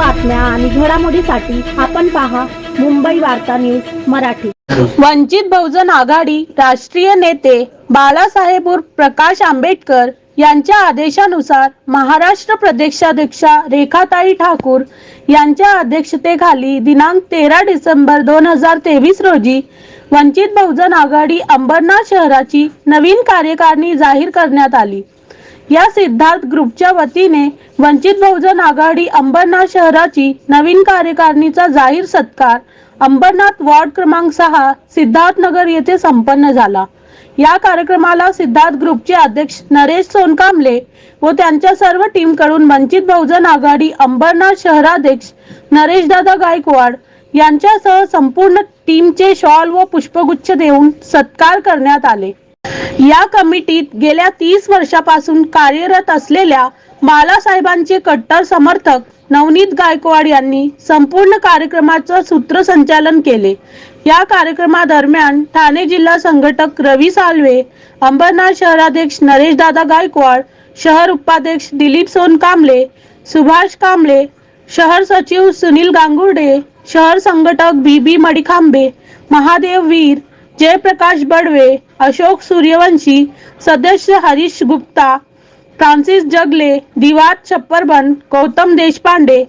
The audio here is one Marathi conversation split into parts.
बातम्या आणि घडामोडीसाठी आपण पहा मुंबई वार्ता न्यूज मराठी. वंचित बहुजन आघाडी राष्ट्रीय नेते बाळासाहेब प्रकाश आंबेडकर यांच्या आदेशानुसार महाराष्ट्र प्रदेशाध्यक्षा रेखाताई ठाकूर यांच्या अध्यक्षतेखाली दिनांक तेरा डिसेंबर दोन हजार तेवीस रोजी वंचित बहुजन आघाडी अंबरनाथ शहराची नवीन कार्यकारिणी जाहीर करण्यात आली. या सिद्धार्थ ग्रुपच्या वतीने वंचित बहुजन आघाडी अंबरनाथ शहराची नवीन कार्यकारिणीचा जाहीर सत्कार अंबरनाथ वॉर्ड क्रमांक सहा सिद्धार्थनगर येथे संपन्न झाला. या कार्यक्रमाला सिद्धार्थ ग्रुपचे अध्यक्ष नरेश सोनकांबले व त्यांच्या सर्व टीमकडून वंचित बहुजन आघाडी अंबरनाथ शहराध्यक्ष नरेशदादा गायकवाड यांच्यासह संपूर्ण टीमचे शॉल व पुष्पगुच्छ देऊन सत्कार करण्यात आले. या कमिटीत गेल्या तीस वर्षापासून कार्यरत असलेल्या बालासाहेबांचे कट्टर समर्थक नवनीत गायकवाड यांनी संपूर्ण कार्यक्रमाचं सूत्रसंचालन केले. या कार्यक्रमादरम्यान ठाणे जिल्हा संघटक रवी साळवे अंबरनाथ शहराध्यक्ष नरेशदादा गायकवाड शहर उपाध्यक्ष दिलीप सोन कांबळे सुभाष कांबळे शहर सचिव सुनील गांगुर्डे शहर संघटक बी बी मडिखांबे महादेव वीर जयप्रकाश बडवे अशोक सूर्यवंशी सदस्य हरीश गुप्ता फ्रान्सिस जगले दिवात छप्परबन गौतम देशपांडे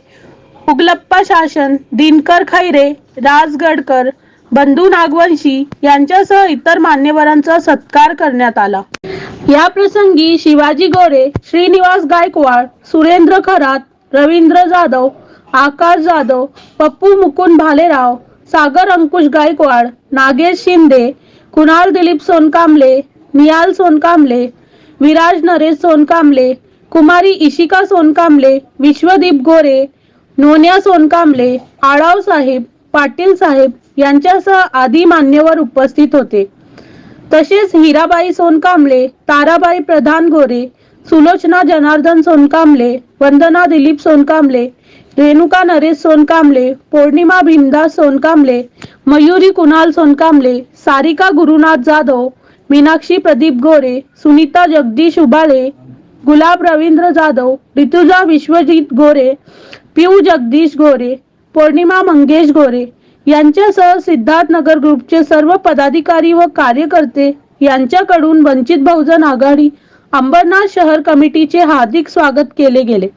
उगलप्पा शासन दिनकर खैरे राज गडकर बंधू नागवंशी यांच्यासह इतर मान्यवरांचा सत्कार करण्यात आला. या प्रसंगी शिवाजी गोरे श्रीनिवास गायकवाड सुरेंद्र खरात रवींद्र जाधव आकाश जाधव पप्पू मुकुंद भालेराव सागर अंकुश गायकवाड नागेश शिंदे कुणाल दिलीप सोनकांबले नियाल सोनकांबले विराज नरेश सोनकांबले कुमारी इशिका सोनकांबले विश्वदीप गोरे नोन्या सोनकांबले आळाव साहेब पाटील साहेब यांच्यासह आदी मान्यवर उपस्थित होते. तसेच हिराबाई सोनकांबले ताराबाई प्रधान गोरे सुलोचना जनार्दन सोनकांबले वंदना दिलीप सोनकांबले रेणुका नरेश सोनकांबले पौर्णिमा भीमदास सोनकांबले मयुरी कुणाल सोनकांबले सारिका गुरुनाथ जाधव मीनाक्षी प्रदीप गोरे सुनीता जगदीश उबाळे गुलाब रवींद्र जाधव ऋतुजा विश्वजित गोरे पिऊ जगदीश गोरे पौर्णिमा मंगेश गोरे यांच्यासह सिद्धार्थनगर ग्रुपचे सर्व पदाधिकारी व कार्यकर्ते यांच्याकडून वंचित बहुजन आघाडी अंबरनाथ शहर कमिटीचे हार्दिक स्वागत केले गेले.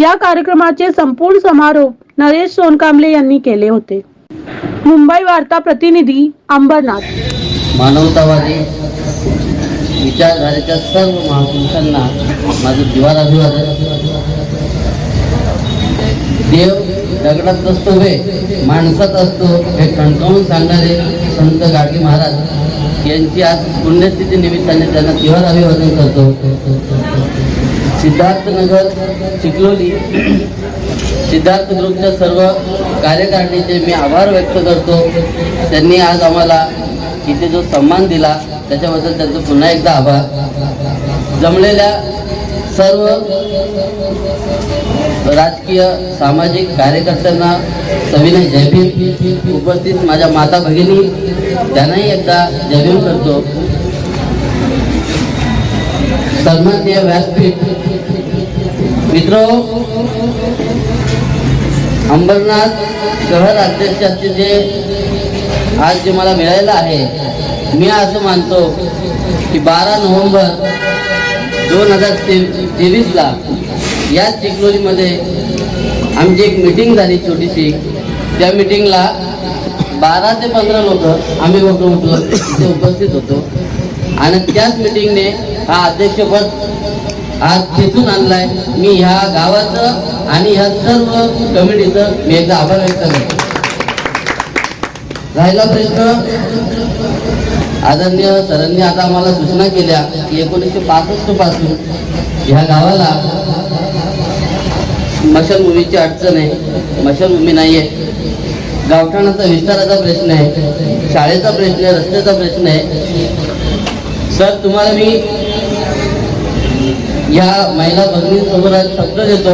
या कार्यक्रमाचे संपूर्ण समारोप नरेश सोनकांबले यांनी केले होते. मुंबई वार्ता प्रतिनिधी अंबरनाथ. मानवतावादी विचारधारेच्या सर्व महापुरुषांना माझं दिवार अभिवादन. देव दगडात नसतो वे माणसात असतो हे कणकवून सांगणारे संत गाडगे महाराज यांची आज पुण्यस्थिती निमित्ताने त्यांना दिवार अभिवादन करतो. सिद्धार्थनगर चिखलोली. सिद्धार्थ ग्रुपच्या सर्व कार्यकारिणीचे मी आभार व्यक्त करतो. त्यांनी आज आम्हाला इथे जो सन्मान दिला त्याच्याबद्दल त्यांचं पुन्हा एकदा आभार. जमलेल्या सर्व राजकीय सामाजिक कार्यकर्त्यांना सविनय जयभीम उपस्थित माझ्या माता भगिनी त्यांनाही एकदा जयभीम करतो. सन्माननीय व्यासपीठ. मित्र अंबरनाथ शहर अध्यक्षाचे जे आज जे मला मिळालेलं आहे मी असं मानतो की बारा नोव्हेंबर दोन हजार ते तेवीसला याच चिखलोलीमध्ये आमची एक मिटिंग झाली छोटीशी. त्या मिटिंगला बारा ते पंधरा लोक आम्ही लोक तिथे उपस्थित होतो. आणि त्याच मिटिंगने हा अध्यक्षपद आज खेचून आणलाय. मी ह्या गावाचं आणि ह्या सर्व कमिटीचं मी एकदा आभार व्यक्त करतो. राहिला प्रश्न? आदरणीय सरांनी आता आम्हाला सूचना केल्या की एकोणीसशे पासष्टपासून ह्या गावाला स्मशानभूमीची अडचण आहे. स्मशानभूमी नाही आहे गावठाणाचा विस्ताराचा प्रश्न आहे. शाळेचा प्रश्न आहे रस्त्याचा प्रश्न आहे. सर तुम्हाला मी या महिला भगिनींसोबत आज शब्द देतो.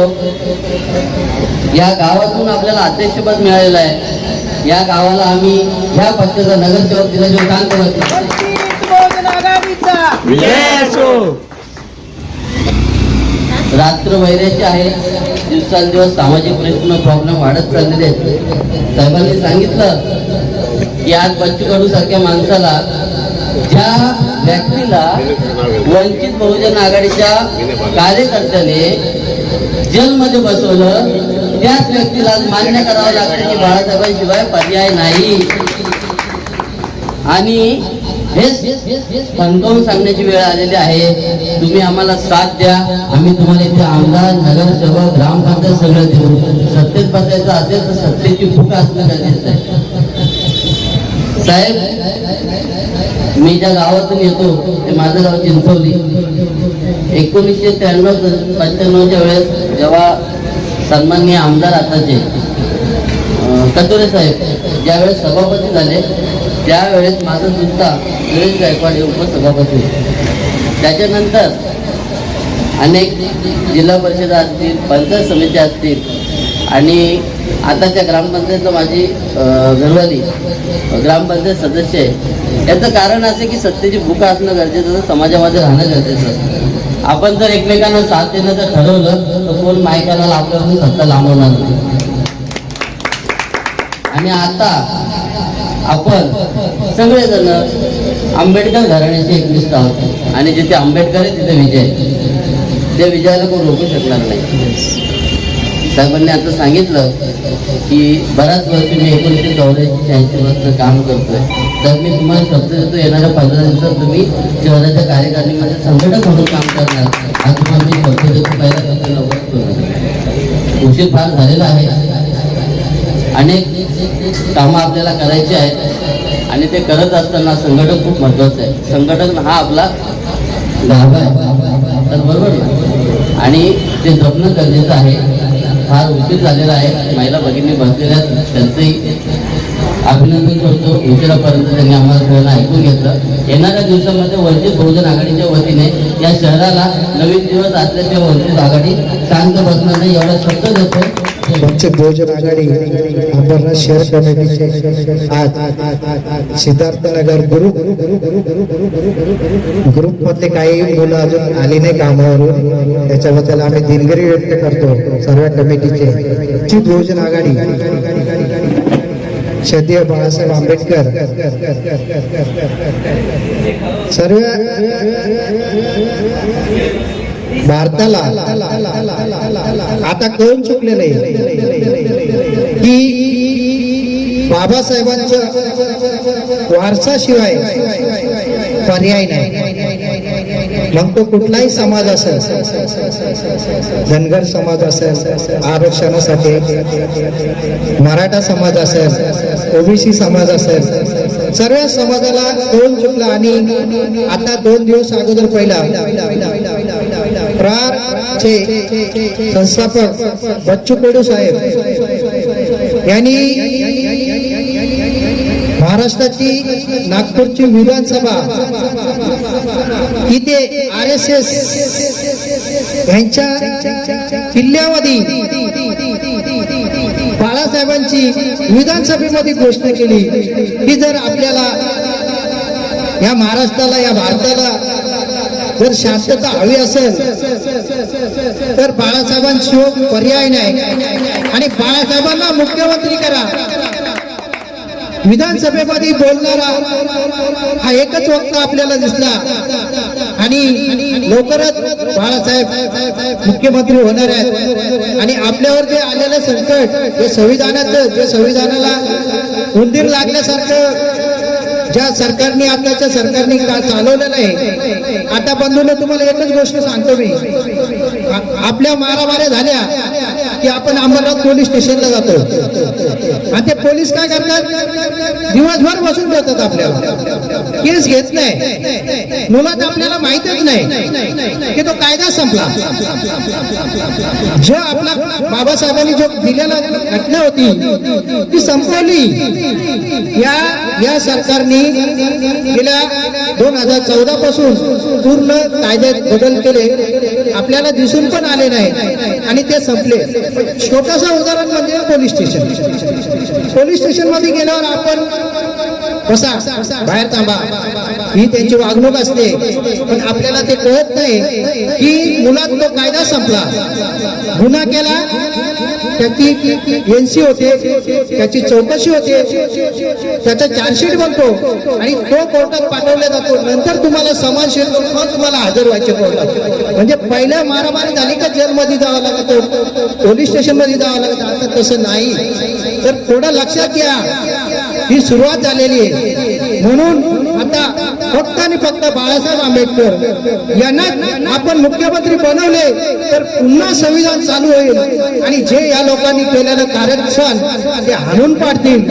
या गावातून आपल्याला अध्यक्षपद मिळालेलं आहे. या गावाला आम्ही ह्या पक्षाचा नगरसेवक दिल्याशिवाय काम करत रात्र वैऱ्याची आहे. दिवसांदिवस सामाजिक प्रश्न प्रॉब्लेम वाढत चाललेले आहेत. साहेबांनी सांगितलं की आज बच्चू कडू सारख्या माणसाला ज्या व्यक्तीला वंचित बहुजन आघाडीच्या कार्यकर्त्याने जेलमध्ये बसवलं त्याच व्यक्तीला मान्य करावं लागतं की बाळासाहेबांशिवाय पर्याय नाही. आणि हेच समजावून सांगण्याची वेळ आलेली आहे. तुम्ही आम्हाला साथ द्या. आम्ही तुम्हाला इथे आमदार नगरसेवक ग्रामपंचायत सगळं देऊ. सत्तेत बसायचं असेल तर सत्तेची भूक असणं गरजेचं आहे. साहेब मी ज्या गावातून येतो ते माझं गाव चिंचवली एकोणीसशे त्र्याण्णव पंच्याण्णवच्या वेळेस जेव्हा सन्माननीय आमदार आताचे कचोरे कटोरे साहेब ज्यावेळेस सभापती झाले त्यावेळेस माझं सुद्धा सुरेश गायकवाड हे उपसभापती त्याच्यानंतर अनेक जिल्हा परिषदा असतील पंचायत समित्या असतील आणि आताच्या ग्रामपंचायतला माझी घरवाली ग्रामपंचायत सदस्य आहे. याचं कारण असं की सत्तेची भूक असणं गरजेचं समाजामध्ये राहणं गरजेचं असतं. आपण जर एकमेकांना साथ देणं जर ठरवलं तर कोण मायकाला आपल्याकडून सत्ता लांबवणार नाही. आणि आता आपण सगळेजण आंबेडकर घराण्याचे एकनिष्ठ आहोत. आणि जिथे आंबेडकर आहे तिथे विजय त्या विजयाला कोण रोखू शकणार नाही. साहेबांनी आता सांगितलं की बऱ्याच वर्ष मी एकोणीसशे चौऱ्याऐंशी शहाऐंशी वर्ष काम करतोय. तर मी तुम्हाला शब्द देतो येणाऱ्या पंधरा दिवसात तुम्ही शहराच्या कार्यकारिणीमध्ये संघटक म्हणून काम करणार. आज तुम्हाला मी शब्द देतो पहिला शब्द लवकरच उशीर फार झालेला आहे. अनेक कामं आपल्याला करायची आहेत आणि ते करत असताना संघटक खूप महत्वाचं आहे. संघटक हा आपला गाभा आहे. तर बरोबर ना? आणि ते जपणं गरजेचं आहे. फार उशीर झालेला आहे. महिला भगिनी बसलेल्या त्यांचंही अभिनंदन करतो. उशिरापर्यंत त्यांनी आम्हाला सगळ्यांना ऐकून घेतलं. येणाऱ्या दिवसामध्ये वंचित बहुजन आघाडीच्या वतीने या शहराला नवीन दिवस असल्याशिवाय वंचित आघाडी शांत बसणार नाही एवढा शब्द देतो वंचित बहुजन आघाडी अंबरनाथ शहर कमिटीचे आज सिद्धार्थनगर ग्रुप ग्रुप मधले काही मुलं अजून आली नाही कामावरून. त्याच्याबद्दल आम्ही दिनगिरी व्यक्त करतो सर्व कमिटीचे. वंचित बहुजन आघाडी श्रद्धेय बाळासाहेब आंबेडकर. सर्व भारताला आता कळून चुकलेलं आहे की बाबासाहेबांच्या वारसाशिवाय पर्याय नाही. मग तो कुठलाही समाज असेल धनगर समाज असेल आरक्षणासाठी मराठा समाज असेल ओबीसी समाज असेल सर्व समाजाला कळून चुकला आणि आता दोन दिवस अगोदर पहिला प्रार चे संस्थापक बच्चू कडू साहेब यांनी महाराष्ट्राची नागपूरची विधानसभा इथे आर एस एस यांच्या किल्ल्यामध्ये बाळासाहेबांची विधानसभेमध्ये घोषणा केली. की जर आपल्याला या महाराष्ट्राला या भारताला जर शांतता हवी असेल तर बाळासाहेबांशिवाय पर्याय नाही. आणि बाळासाहेबांना मुख्यमंत्री करा. विधानसभेमध्ये बोलणारा हा एकच वक्ता आपल्याला दिसला. आणि लवकरच बाळासाहेब मुख्यमंत्री होणार आहेत. आणि आपल्यावर जे आलेलं संकट जे संविधानाचं जे संविधानाला उंदीर लागल्यासारखं ज्या सरकारने आताच्या सरकारने का चालवलेलं आहे आता बंधूने तुम्हाला एकच गोष्ट सांगतो मी. आपल्या मारामाऱ्या झाल्या. की आपण अंबरनाथ पोलीस स्टेशनला जातो. आणि ते पोलीस काय करतात? दिवसभर बसून देतात आपल्याला. केस घेत नाही. मुलात आपल्याला माहितच नाही की तो कायदा संपला. जो आपला बाबासाहेबांनी जो दिलेला घटना होती ती संपवली. या या सरकारने गेल्या दोन हजार चौदा पासून पूर्ण कायद्यात बदल केले. आपल्याला दिसून पण आले नाही. आणि ते संपले. छोटंसं उदाहरण म्हणजे पोलीस स्टेशन. पोलीस स्टेशनमध्ये गेल्यावर आपण बसा बाहेर थांबा. ही त्यांची वागणूक असते. पण आपल्याला ते कळत नाही की मुलात तो कायदा संपला. गुन्हा केला त्याची एनसी होते त्याची चौकशी होते त्याचा चार्जशीट बनतो आणि तो कोर्टात पाठवला जातो. नंतर तुम्हाला समान शीट मग तुम्हाला हजर व्हायचे कोर्टात. म्हणजे पहिल्या मारामारी झाली का जेलमध्ये जावं लागतं? पोलीस स्टेशनमध्ये जावं लागतं? आता तसं नाही. तर थोडं लक्षात घ्या. ही सुरुवात झालेली आहे. म्हणून आता फक्त आणि फक्त बाळासाहेब आंबेडकर यांना आपण मुख्यमंत्री बनवले तर पुन्हा संविधान चालू होईल. आणि जे या लोकांनी केलेलं कार्यक्षण ते हाणून पाडतील.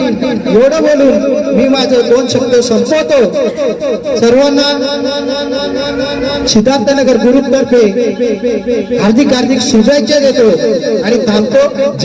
एवढं बोलून मी माझं दोन शब्द संपवतो. सर्वांना सिद्धार्थनगर ग्रुप तर्फे हार्दिक हार्दिक शुभेच्छा देतो आणि थांबतो.